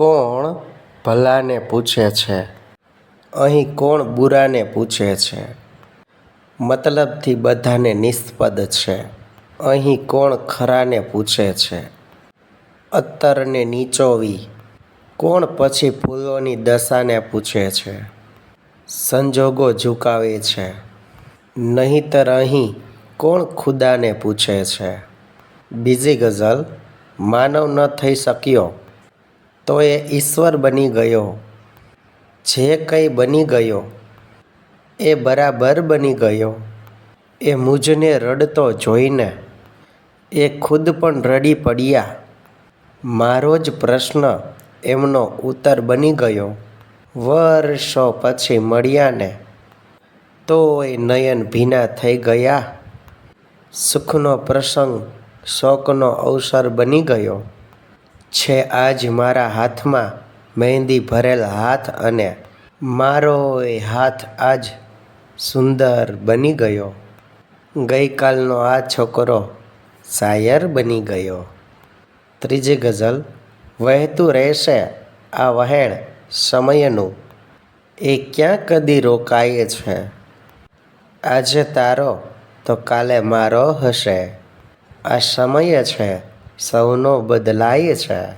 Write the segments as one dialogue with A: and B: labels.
A: કોણ ભલાને પૂછે છે? અહીં કોણ બુરાને પૂછે છે? મતલબથી બધાને નિસ્પદ છે. અહીં કોણ ખરાને પૂછે છે? અત્તરને નીચોવી. કોણ પછી ફૂલોની દશાને પૂછે છે? સંજોગો ઝુકાવે છે. નહીંતર અહીં કોણ ખુદાને પૂછે છે? બીજી ગઝલ, માનવ ન થઈ શક્યો. તો એ ઈશ્વર બની ગયો. જે કંઈ બની ગયો, એ બરાબર બની ગયો. એ મુજને રડતો જોઈને, એ ખુદ પણ રડી પડ્યા. મારો જ પ્રશ્ન એમનો ઉત્તર બની ગયો. વર્ષો પછી મળ્યાને, તોય નયન ભીના થઈ ગયા. સુખનો પ્રસંગ, શોકનો અવસર બની ગયો. છે આજ મારા હાથમાં મહેંદી ભરેલ હાથ અને મારો એ હાથ આજ સુંદર બની ગયો. ગઈકાલનો આ છોકરો શાયર બની ગયો. ત્રીજી ગઝલ, વહેતું રહેશે આ વહેણ સમયનું. એ ક્યાં કદી રોકાય છે? આજે તારો તો કાલે મારો હશે. આ સમય છે સૌનો બદલાય છે.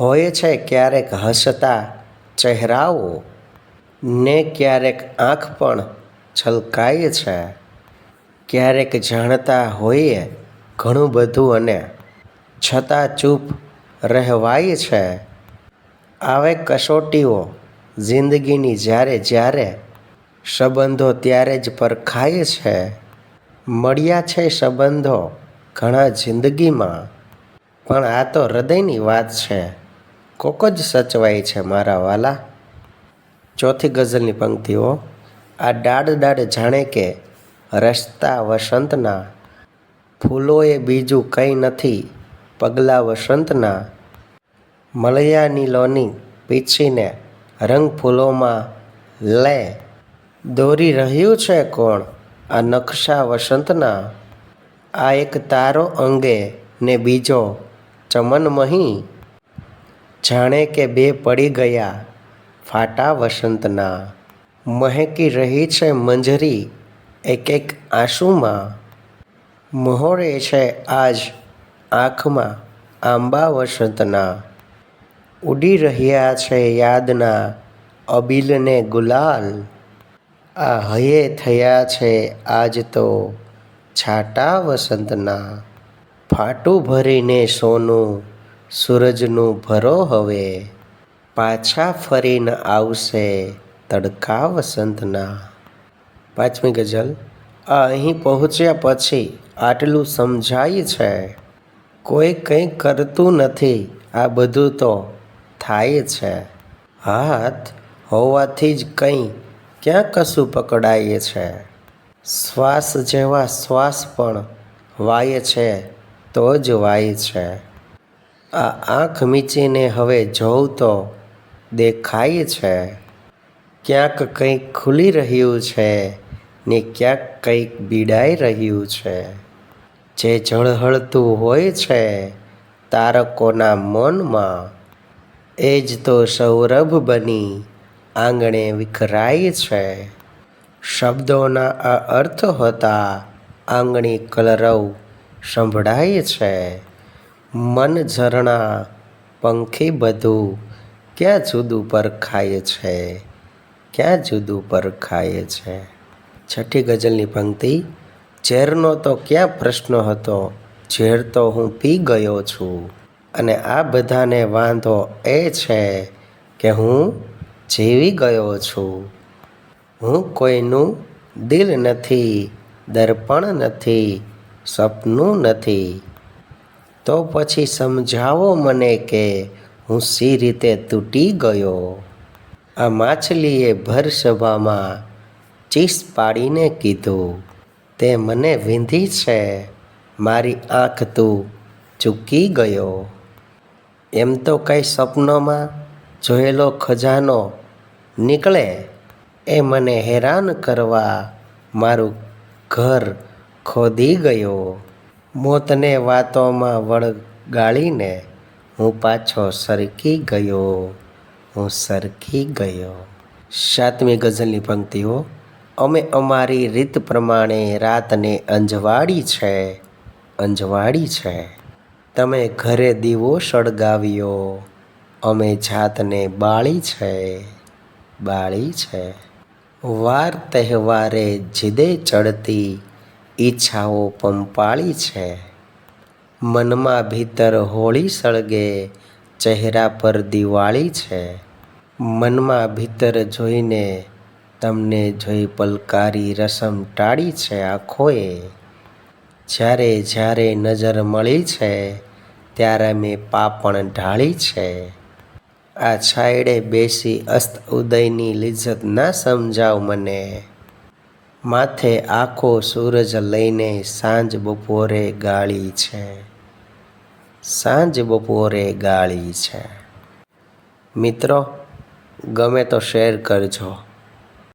A: હોય છે ક્યારેક હસતા ચહેરાઓ, ને ક્યારેક આંખ પણ છલકાય છે. ક્યારેક જાણતા હોઈએ ઘણું બધું અને છતાં ચૂપ રહેવાય છે. આવે કસોટીઓ જિંદગીની જ્યારે જ્યારે સંબંધો ત્યારે જ પરખાય છે. મળ્યા છે સંબંધો ઘણા જિંદગીમાં પણ આ તો હૃદયની વાત છે. કોક જ સચવાય છે મારા વાલા. ચોથી ગઝલની પંક્તિઓ. આ ડાડ ડાડ જાણે કે રસ્તા વસંતના. ફૂલોએ બીજું કંઈ નથી, પગલાં વસંતના. મળ્યા નીલોની પીછીને રંગ ફૂલોમાં લે. દોરી રહ્યું છે કોણ? આ નકશા વસંતના. આ એક તારો અંગે ને બીજો ચમન મહી. જાણે કે બે પડી ગયા ફાટા વસંતના. મહેકી રહી છે મંજરી એક એક આંસુમાં. મહોરે છે આજ આંખમાં આંબા વસંતના. ઉડી રહ્યા છે યાદના અબીલને ગુલાલ. આ હયે થયા છે આજ તો છાટા વસંતના. ફાટું ભરીને સોનું, સૂરજનું ભરો હવે. પાછા ફરીને આવશે તડકા વસંતના પાંચમી ગઝલ આ અહીં પહોંચ્યા પછી આટલું સમજાય છે. કોઈ કંઈ કરતું નથી, આ બધું તો થાય છે. હાથ હોવાથી જ કંઈ ક્યાં કશું પકડાય છે. શ્વાસ જેવા શ્વાસ પણ વાય છે. તો જ વાય છે. આ આંખ મીચીને હવે જોઉં તો દેખાય છે. ક્યાંક કંઈક ખુલી રહ્યું છે ને ક્યાંક કંઈક બીડાઈ રહ્યું છે. જે ઝળહળતું હોય છે તારકોના મનમાં, એ જ તો સૌરભ બની આંગણે વિખરાય છે. શબ્દોના આ અર્થ હતા આંગણી કલરવ સંભળાય છે. મન ઝરણા પંખી બધું ક્યાં જુદું પરખાય છે? ક્યાં જુદું પરખાય છે? છઠ્ઠી ગઝલની પંક્તિ, ઝેરનો તો ક્યાં પ્રશ્ન હતો? ઝેર તો હું પી ગયો છું. અને આ બધાને વાંધો એ છે કે હું જીવી ગયો છું. હું કોઈનું દિલ નથી, દર્પણ નથી સપનું નથી. તો પછી સમજાવો મને કે હું સી રીતે તૂટી ગયો. આ માછલીએ ભર સભામાં ચીસ પાડીને કીધું, તે મને વીંધી છે. મારી આંખ તું ચૂકી ગયો. એમ તો કંઈ સપનોમાં જોયેલો ખજાનો નીકળે. એ મને હેરાન કરવા મારું ઘર ખોદી ગયો. મોતને વાતોમાં વળગાળીને હું પાછો સરકી ગયો. હું સરકી ગયો. સાતમી ગઝલની પંક્તિઓ, અમે અમારી રીત પ્રમાણે રાતને અંજવાળી છે અંજવાળી છે. તમે ઘરે દીવો સળગાવ્યો, અમે જાતને બાળી છે બાળી છે. વાર તહેવારે જીદે ચડતી ઈચ્છાઓ પંપાળી છે. મનમાં ભીતર હોળી સળગે, ચહેરા પર દિવાળી છે. મનમાં ભીતર જોઈને તમને જોઈ પલકારી રસમ ટાળી છે આંખોએ. જ્યારે જ્યારે નજર મળી છે, ત્યારે મેં પાપણ ઢાળી છે. આ છાયડે બેસી અસ્ત ઉદયની લિજ્જત ના સમજાવ મને. માથે આખો સૂરજ લઈને સાંજ બપોરે ગાળી છે. સાંજ બપોરે ગાળી છે. મિત્રો, ગમે તો શેર કરજો.